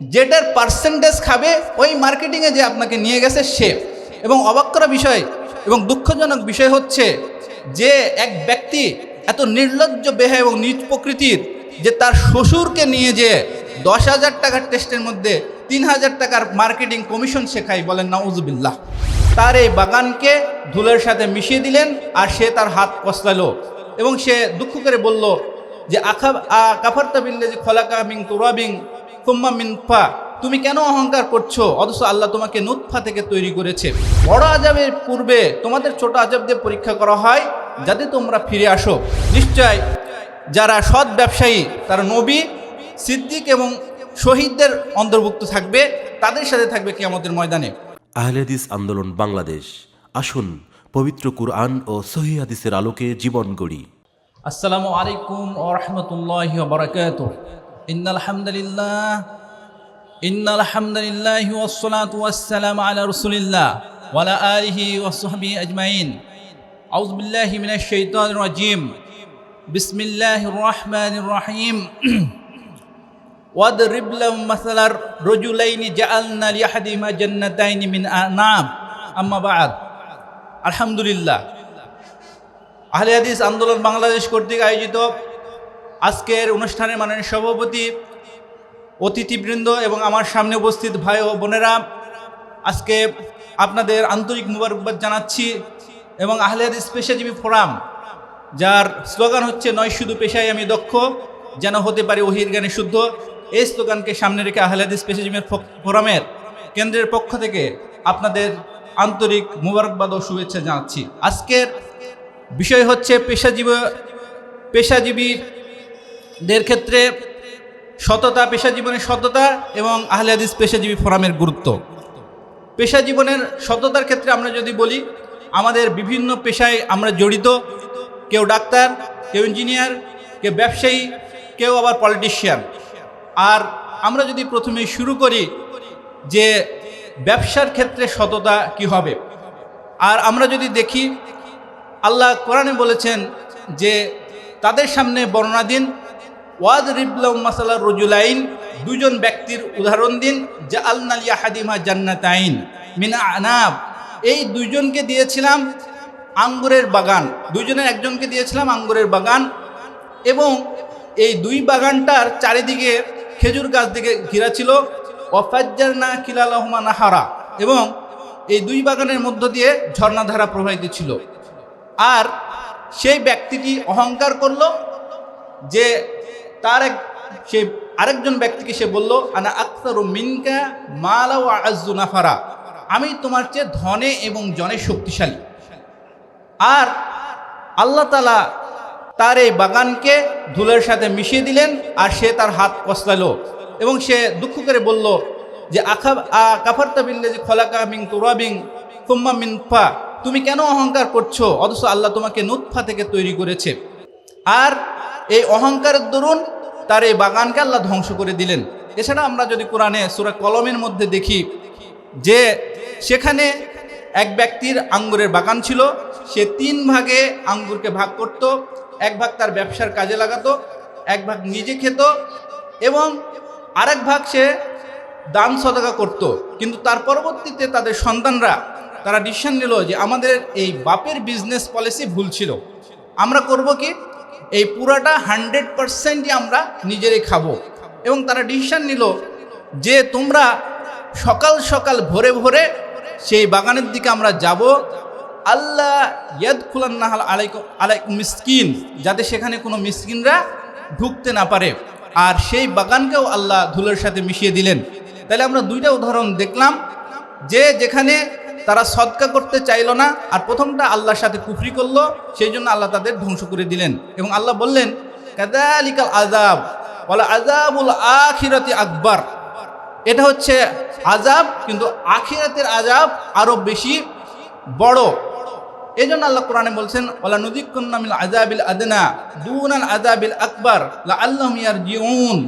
যেটার পার্সেন্টেজ খাবে, ওই মার্কেটিংয়ে যে আপনাকে নিয়ে গেছে সে। এবং অবাক করা বিষয় এবং দুঃখজনক বিষয় হচ্ছে যে এক ব্যক্তি এত নির্লজ্জ বেহা এবং নিজ প্রকৃতির যে তার শ্বশুরকে নিয়ে যে দশ হাজার টাকার টেস্টের মধ্যে তিন হাজার টাকার মার্কেটিং কমিশন শেখাই বলেন নাউজুবিল্লাহ। তার এই বাগানকে ধুলের সাথে মিশিয়ে দিলেন আর সে তার হাত কসলালো এবং সে দুঃখ করে বলল যে আখা কাফারতা বিল্লে যে খোলাকা মিং তুরাবিং কুম্মা মিনফা তুমি কেন অহংকার করছ? অথচ আল্লাহ তোমাকে নুৎফা থেকে তৈরি করেছে। বড় আজাবের পূর্বে তোমাদের ছোট আজাব দিয়ে পরীক্ষা করা হয় যাতে তোমরা ফিরে আসো। নিশ্চয় যারা সৎ ব্যবসায়ী তারা নবী সিদ্দিক এবং শহীদদের অন্তর্ভুক্ত থাকবে তাদের সাথে থাকবে কি আমাদের ময়দানে আহলেদিস আন্দোলন বাংলাদেশ। আসুন পবিত্র কুরআন ও সহি হাদিসের আলোকে জীবন গড়ি। আসসালামু আলাইকুম ও রহমতুল্লাহ বরকাত ইন্নাল হামদুলিল্লাহ ইন্নাল হামদুলিল্লাহ ওয়াসসালাতু ওয়াসসালামু আলা রাসূলিল্লাহ ওয়া আলা আলিহি ওয়া সাহবিহি আজমাইন আউযু বিল্লাহি মিনাশ শাইতানির রাজিম বিসমিল্লাহির রহমানির রহিম واضرب لهم مثل الرجلين جعلنا لأحدهما جنتين من أعناب أما بعد الحمد لله আহলে হাদিস আন্দোলন বাংলাদেশ কর্তৃক আয়োজিত আজকের অনুষ্ঠানের মাননীয় সভাপতি, অতিথিবৃন্দ এবং আমার সামনে উপস্থিত ভাই ও বোনেরা, আজকে আপনাদের আন্তরিক মুবারকবাদ জানাচ্ছি এবং আহলে হাদিস পেশাজীবী ফোরাম, যার স্লোগান হচ্ছে, নয় শুধু পেশায় আমি দক্ষ, যেন হতে পারি ওহির জ্ঞানে শুদ্ধ। এই স্লোগানকে সামনে রেখে আহলে হাদিস পেশাজীবী ফোরামের কেন্দ্রের পক্ষ থেকে আপনাদের আন্তরিক মুবারকবাদ ও শুভেচ্ছা জানাচ্ছি। আজকের বিষয় হচ্ছে, পেশাজীবী পেশাজীবী পেশাজীবীদের ক্ষেত্রে সততা পেশা জীবনের সততা এবং আহলে হাদিস পেশাজীবী ফোরামের গুরুত্ব। পেশা জীবনের সততার ক্ষেত্রে আমরা যদি বলি, আমাদের বিভিন্ন পেশায় আমরা জড়িত। কেউ ডাক্তার, কেউ ইঞ্জিনিয়ার, কেউ ব্যবসায়ী, কেউ আবার পলিটিশিয়ান। আর আমরা যদি প্রথমে শুরু করি যে ব্যবসার ক্ষেত্রে সততা কি হবে। আর আমরা যদি দেখি, আল্লাহ কোরআনে বলেছেন যে তাদের সামনে বর্ণনা দিন ওয়াদ রিবলাউ মাসালা রজুলাইন, দুজন ব্যক্তির উদাহরণ দিন, যা আলনালিয়া হাদিমা জান্নাতাইন মিনা আনাব। এই দুইজনকে দিয়েছিলাম আঙ্গুরের বাগান দুইজনের একজনকে দিয়েছিলাম আঙ্গুরের বাগান এবং এই দুই বাগানটার চারিদিকে খেজুর গাছ দিকে ঘিরা ছিল। অফাজ্জার না কিলালহমা নাহারা এবং এই দুই বাগানের মধ্য দিয়ে ঝর্ণাধারা প্রবাহিত ছিল। আর সেই ব্যক্তিটি অহংকার করল যে তার এক, সে আরেকজন ব্যক্তিকে সে বলল, আনা আক্তার মিনকা মালা ও আজু নাফারা। আমি তোমার চেয়ে ধনে এবং জনে শক্তিশালী। আর আল্লাহ তালা তার এই বাগানকে ধুলের সাথে মিশিয়ে দিলেন, আর সে তার হাত কসলালো এবং সে দুঃখ করে বলল যে, আখা কাফারতা বিল্লে যে খোলাকা মিং তুরাবিং কুম্মা মিনফা তুমি কেন অহংকার করছ? অথচ আল্লাহ তোমাকে নুৎফা থেকে তৈরি করেছে। আর এই অহংকারের দরুন তার এই বাগানকে আল্লাহ ধ্বংস করে দিলেন। এছাড়া আমরা যদি কোরআনে সুরা কলমের মধ্যে দেখি যে সেখানে এক ব্যক্তির আঙ্গুরের বাগান ছিল, সে তিন ভাগে আঙ্গুরকে ভাগ করত, এক ভাগ তার ব্যবসার কাজে লাগাতো, এক ভাগ নিজে খেত এবং আরেক ভাগ সে দান সদকা করত। কিন্তু তার পরবর্তীতে তাদের সন্তানরা, তারা ডিসিশন নিল যে আমাদের এই বাপের বিজনেস পলিসি ভুল ছিল। আমরা করব কি? এই পুরাটা হান্ড্রেড পারসেন্টই আমরা নিজেরাই খাব। এবং তারা ডিসিশন নিল যে তোমরা সকাল সকাল ভোরে ভোরে সেই বাগানের দিকে আমরা যাব। আল্লাহ ইয়াদ খুলান্নাহাল আলাইকুম আলাইকুম মিসকিন, যাতে সেখানে কোনো মিসকিনরা ঢুকতে না পারে। আর সেই বাগানকেও আল্লাহ ধুলের সাথে মিশিয়ে দিলেন। তাহলে আমরা দুইটা উদাহরণ দেখলাম। যে যেখানে তারা সৎকা করতে চাইল না, আর প্রথমটা আল্লাহর সাথে কুফরি করল, সেই জন্য আল্লাহ তাদের ধ্বংস করে দিলেন। এবং আল্লাহ বললেন কাদালিকাল আজাব বলে আজাবুল আখিরাতি আকবর। এটা হচ্ছে আজাব কিন্তু আখিরাতের আজাব আরও বেশি বড়। এই জন্য আল্লাহ কোরআনে বলছেন ওলা নদীকুন্নামিল আজাবিল আদনা দুনাল আজাবিল আকবর আল্লাহ মিয়ার জিউন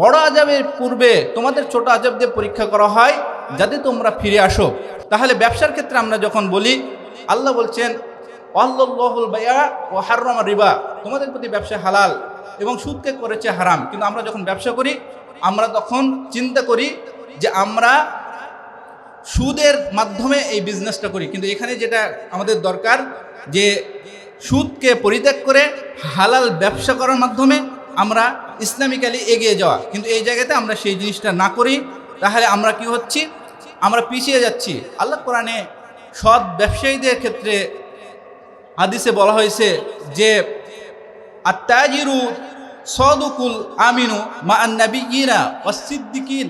বড় আজাবের পূর্বে তোমাদের ছোট আজাব দিয়ে পরীক্ষা করা হয় যাতে তোমরা ফিরে আসো, তাহলে ব্যবসার ক্ষেত্রে আমরা যখন বলি, আল্লাহ বলছেন আল্লাহুল বায়া ও হাররমা রিবা। তোমাদের প্রতি ব্যবসা হালাল এবং সুদকে করেছে হারাম। কিন্তু আমরা যখন ব্যবসা করি, আমরা তখন চিন্তা করি যে আমরা সুদের মাধ্যমে এই বিজনেসটা করি। কিন্তু এখানে যেটা আমাদের দরকার, যে সুদকে পরিত্যাগ করে হালাল ব্যবসা করার মাধ্যমে আমরা ইসলামিক্যালি এগিয়ে যাওয়া। কিন্তু এই জায়গাতে আমরা সেই জিনিসটা না করি। তাহলে আমরা কি হচ্ছি? আমরা পিছিয়ে যাচ্ছি। আল্লাহ কোরআনে সৎ ব্যবসায়ীদের ক্ষেত্রে হাদিসে বলা হয়েছে যে আত্মাজিরু সদুকুল আমিনু মা আন্নাবিয়িনা ওয়াসিদ্দিকিন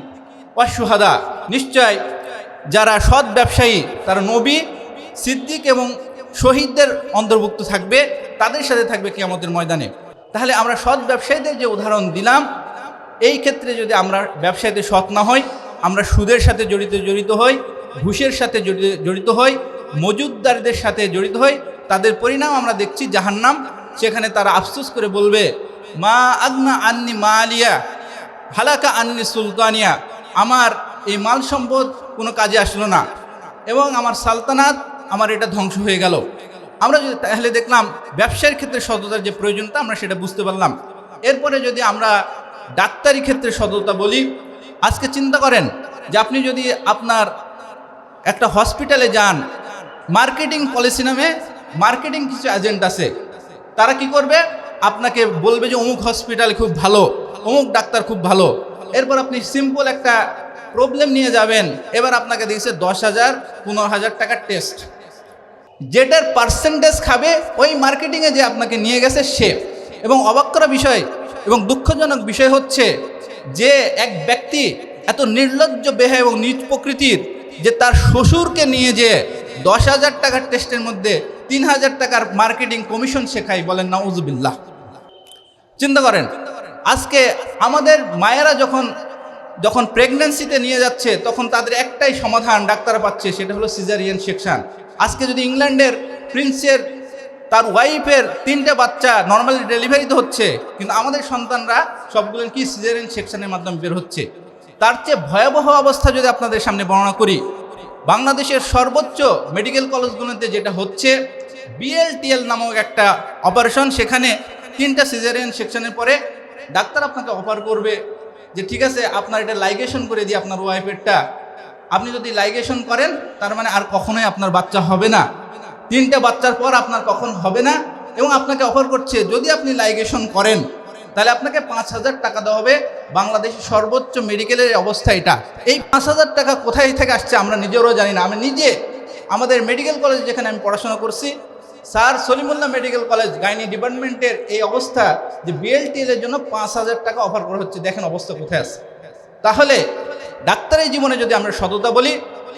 ওয়াসুহাদা নিশ্চয় যারা সৎ ব্যবসায়ী, তারা নবী, সিদ্দিক এবং শহীদদের অন্তর্ভুক্ত থাকবে, তাদের সাথে থাকবে কিয়ামতের ময়দানে। তাহলে আমরা সৎ ব্যবসায়ীদের যে উদাহরণ দিলাম, এই ক্ষেত্রে যদি আমরা ব্যবসায়ীদের সৎ না হই আমরা সুদের সাথে জড়িত জড়িত হই, ঘুষের সাথে জড়িত জড়িত হই, মজুদদারদের সাথে জড়িত হই, তাদের পরিণাম আমরা দেখছি জাহান্নাম, সেখানে তারা আফসোস করে বলবে, মা আগনা আন্নি মা আলিয়া হালাকা আন্নি সুলতানিয়া, আমার এই মাল সম্পদ কোনো কাজে আসলো না এবং আমার সালতানাত আমার এটা ধ্বংস হয়ে গেল। আমরা যদি তাহলে দেখলাম, ব্যবসার ক্ষেত্রে সততার যে প্রয়োজনতা আমরা সেটা বুঝতে পারলাম। এরপরে যদি আমরা ডাক্তারি ক্ষেত্রে সততা বলি আজকে চিন্তা করেন যে আপনি যদি আপনার একটা হসপিটালে যান, মার্কেটিং পলিসি নামে মার্কেটিং কিছু এজেন্ট আছে, তারা কি করবে? আপনাকে বলবে যে অমুক হসপিটাল খুব ভালো, অমুক ডাক্তার খুব ভালো। এরপর আপনি সিম্পল একটা প্রবলেম নিয়ে যাবেন। এবার আপনাকে দিয়েছে দশ হাজার, পনেরো হাজার টাকার টেস্ট যেটার পার্সেন্টেজ খাবে, ওই মার্কেটিংয়ে যে আপনাকে নিয়ে গেছে সে। এবং অবাক করা বিষয় এবং দুঃখজনক বিষয় হচ্ছে যে এক ব্যক্তি এত নির্লজ্জ বেহা এবং নিজ প্রকৃতির যে তার শ্বশুরকে নিয়ে যে দশ হাজার টাকার টেস্টের মধ্যে তিন হাজার টাকার মার্কেটিং কমিশন শেখাই বলেন না নাউজুবিল্লাহ। চিন্তা করেন, আজকে আমাদের মায়েরা যখন যখন প্রেগন্যান্সিতে নিয়ে যাচ্ছে, তখন তাদের একটাই সমাধান ডাক্তাররা পাচ্ছে, সেটা হলো সিজারিয়ান সেকশন আজকে যদি ইংল্যান্ডের প্রিন্সের তার ওয়াইফের তিনটে বাচ্চা নর্মালি ডেলিভারিতে হচ্ছে, কিন্তু আমাদের সন্তানরা সবগুলো কি সিজারিয়ান সেকশনের মাধ্যমে বের হচ্ছে। তার চেয়ে ভয়াবহ অবস্থা যদি আপনাদের সামনে বর্ণনা করি, বাংলাদেশের সর্বোচ্চ মেডিকেল কলেজগুলোতে যেটা হচ্ছে বিএলটিএল নামক একটা অপারেশন সেখানে তিনটা সিজারিয়ান সেকশনের পরে ডাক্তার আপনাকে অফার করবে যে, ঠিক আছে, আপনার এটা লাইগেশন করে দিই আপনার ওয়াইফেরটা আপনি যদি লাইগেশন করেন, তার মানে আর কখনোই আপনার বাচ্চা হবে না। তিনটা বাচ্চার পর আপনার কখন হবে না এবং আপনাকে অফার করছে, যদি আপনি লাইগেশন করেন, তাহলে আপনাকে পাঁচ হাজার টাকা দেওয়া হবে। বাংলাদেশের সর্বোচ্চ মেডিকেলের অবস্থা এটা। এই পাঁচ হাজার টাকা কোথায় থেকে আসছে আমরা নিজেরও জানি না। আমি নিজে আমাদের মেডিকেল কলেজ যেখানে আমি পড়াশোনা করছি, sir Salimullah medical college gynae ডিপার্টমেন্টের এই অবস্থা যে বিএলটিএল এর জন্য পাঁচ হাজার টাকা অফার করা হচ্ছে। দেখেন অবস্থা কোথায় আছে। তাহলে ডাক্তারের জীবনে যদি আমরা সততা বলি,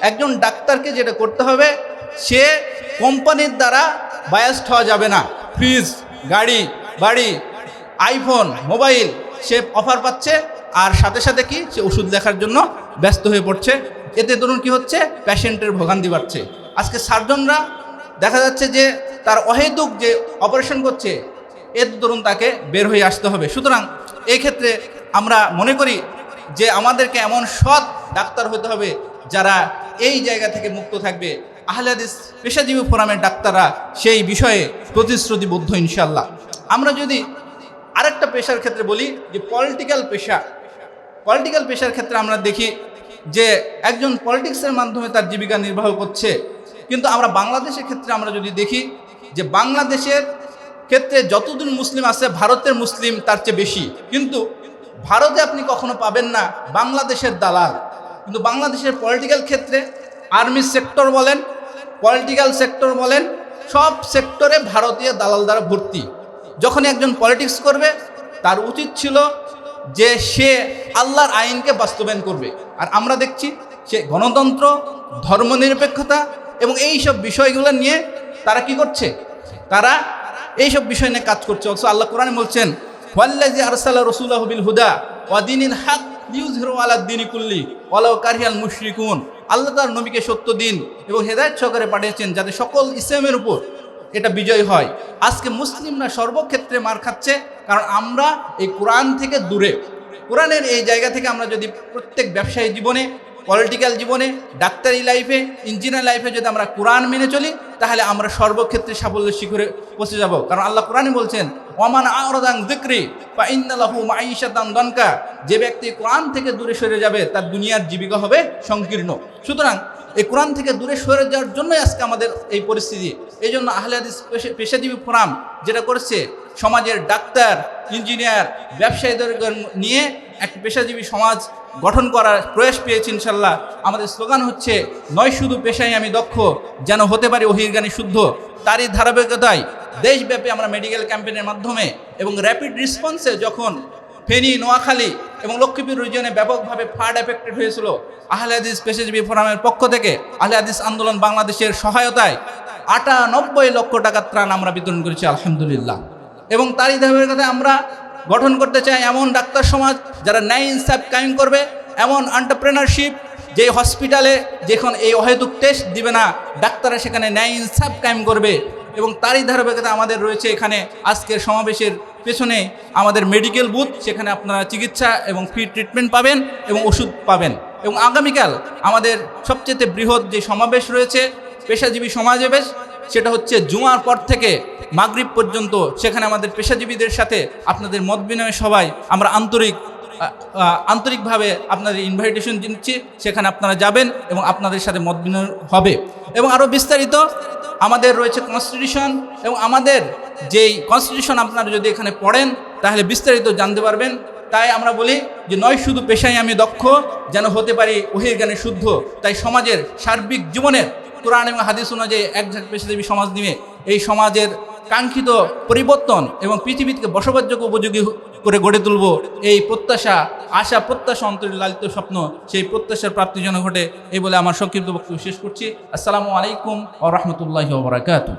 একজন ডাক্তারকে যেটা করতে হবে, সে কোম্পানির দ্বারা বায়াস্ট হওয়া যাবে না। ফ্রিজ গাড়ি, বাড়ি আইফোন মোবাইল সে অফার পাচ্ছে আর সাথে সাথে কি? সে ওষুধ লেখার জন্য ব্যস্ত হয়ে পড়ছে। এতে ধরুন কি হচ্ছে? প্যাশেন্টের ভোগান্তি বাড়ছে। আজকে সার্জনরা দেখা যাচ্ছে যে তার অহেতুক যে অপারেশন করছে এর দরুন তাকে বের হয়ে আসতে হবে। সুতরাং এই ক্ষেত্রে আমরা মনে করি যে আমাদেরকে এমন সৎ ডাক্তার হতে হবে যারা এই জায়গা থেকে মুক্ত থাকবে। আহলাদিস পেশাজীবী ফোরামের ডাক্তাররা সেই বিষয়ে প্রতিশ্রুতিবদ্ধ ইনশাল্লাহ আমরা যদি আরেকটা পেশার ক্ষেত্রে বলি, যে পলিটিক্যাল পেশা। পলিটিক্যাল পেশার ক্ষেত্রে আমরা দেখি যে একজন পলিটিক্সের মাধ্যমে তার জীবিকা নির্বাহ করছে। কিন্তু আমরা বাংলাদেশের ক্ষেত্রে আমরা যদি দেখি যে বাংলাদেশের ক্ষেত্রে যতদিন মুসলিম আছে, ভারতের মুসলিম তার চেয়ে বেশি। কিন্তু ভারতে আপনি কখনো পাবেন না বাংলাদেশের দালাল। কিন্তু বাংলাদেশের পলিটিক্যাল ক্ষেত্রে আর্মি সেক্টর বলেন পলিটিক্যাল সেক্টর বলেন, সব সেক্টরে ভারতীয় দালাল দ্বারা ভর্তি। যখন একজন পলিটিক্স করবে, তার উচিত ছিল যে সে আল্লাহর আইনকে বাস্তবায়ন করবে। আর আমরা দেখছি সে গণতন্ত্র, ধর্মনিরপেক্ষতা এবং এই সব বিষয়গুলো নিয়ে তারা কি করছে? তারা এইসব বিষয় নিয়ে কাজ করছে। অথচ আল্লাহ কোরআনে বলছেন হুদা ওয়াদিনিল হক লিউজহিরু আলাদ দিনি কুল্লি কারিয়াল মুশরিকুন। আল্লাহ তার নবীকে সত্য দিন এবং হেদায়ত সহকারে পাঠিয়েছেন যাতে সকল ইসলামের উপর এটা বিজয় হয়। আজকে মুসলিমরা সর্বক্ষেত্রে মার খাচ্ছে, কারণ আমরা এই কোরআন থেকে দূরে। কোরআনের এই জায়গা থেকে আমরা যদি প্রত্যেক ব্যবসায়ী জীবনে পলিটিক্যাল জীবনে, ডাক্তারি লাইফে, ইঞ্জিনিয়ার লাইফে যদি আমরা কোরআন মেনে চলি, তাহলে আমরা সর্বক্ষেত্রে সাফল্য শিখরে পৌঁছে যাব। কারণ আল্লাহ কোরআনই বলছেন ওমান আরদাং দিক্রি বা ইন্দালাহু মাইশাতান দনকা। যে ব্যক্তি কোরআন থেকে দূরে সরে যাবে, তার দুনিয়ার জীবিকা হবে সংকীর্ণ। সুতরাং এই কোরআন থেকে দূরে সরে যাওয়ার জন্যই আজকে আমাদের এই পরিস্থিতি। এই জন্য আহলে হাদিস পেশা- পেশাজীবী ফোরাম যেটা করেছে, সমাজের ডাক্তার, ইঞ্জিনিয়ার, ব্যবসায়ীদের নিয়ে এক পেশাজীবী সমাজ গঠন করার প্রয়াস পেয়েছি ইনশাল্লাহ। আমাদের স্লোগান হচ্ছে, নয় শুধু পেশায় আমি দক্ষ, যেন হতে পারি অহিরগানি শুদ্ধ। তারই ধারাবাহিকতায় দেশব্যাপী আমরা মেডিকেল ক্যাম্পেইনের মাধ্যমে এবং র্যাপিড রেসপন্সে যখন ফেনী, নোয়াখালী এবং লক্ষ্মীপুর রিজিয়নে ব্যাপকভাবে ফ্লাড এফেক্টেড হয়েছিল, আহলে হাদিস পেশাজীবী ফোরামের পক্ষ থেকে আহলে হাদিস আন্দোলন বাংলাদেশের সহায়তায় আটানব্বই লক্ষ টাকার ত্রাণ আমরা বিতরণ করেছি, আলহামদুলিল্লাহ। এবং তারই ধারাবাহিকতায় আমরা গঠন করতে চায় এমন ডাক্তার সমাজ যারা ন্যায় ইনসাফ কায়েম করবে, এমন এন্টারপ্রেনারশিপ যে হসপিটালে যখন এই অহেতুক টেস্ট দিবে না, ডাক্তাররা সেখানে ন্যায় ইনসাফ কায়েম করবে এবং তারই ধারাবাহিকতা আমাদের রয়েছে এখানে আজকের সমাবেশের পেছনে। আমাদের মেডিকেল বুথ সেখানে আপনারা চিকিৎসা এবং ফ্রি ট্রিটমেন্ট পাবেন এবং ওষুধ পাবেন। এবং আগামীকাল আমাদের সবচেয়ে বৃহৎ যে সমাবেশ রয়েছে, পেশাজীবী সমাবেশ সেটা হচ্ছে জুমার পর থেকে মাগরিব পর্যন্ত সেখানে আমাদের পেশাজীবীদের সাথে আপনাদের মত বিনিময় সবাই আমরা আন্তরিক আন্তরিকভাবে আপনাদের ইনভাইটেশন দিচ্ছি। সেখানে আপনারা যাবেন এবং আপনাদের সাথে মত বিনিময় হবে। এবং আরও বিস্তারিত, আমাদের রয়েছে কনস্টিটিউশন এবং আমাদের যেই কনস্টিটিউশন আপনারা যদি এখানে পড়েন, তাহলে বিস্তারিত জানতে পারবেন। তাই আমরা বলি যে নয় শুধু পেশায় আমি দক্ষ, যেন হতে পারি ওহির জ্ঞানে শুদ্ধ। তাই সমাজের সার্বিক জীবনের কোরআন এবং হাদিস অনুযায়ী এক পেশাজীবী সমাজ নিয়ে এই সমাজের কাঙ্ক্ষিত পরিবর্তন এবং পৃথিবীকে বসবাসযোগ্য উপযোগী করে গড়ে তুলব এই প্রত্যাশা, আশা, প্রত্যাশা অন্তরের লালিত স্বপ্ন, সেই প্রত্যাশার প্রাপ্তি যেন ঘটে, এই বলে আমার সংক্ষিপ্ত বক্তব্য শেষ করছি। আসসালামু আলাইকুম ও রহমতুল্লাহ বরাকাতু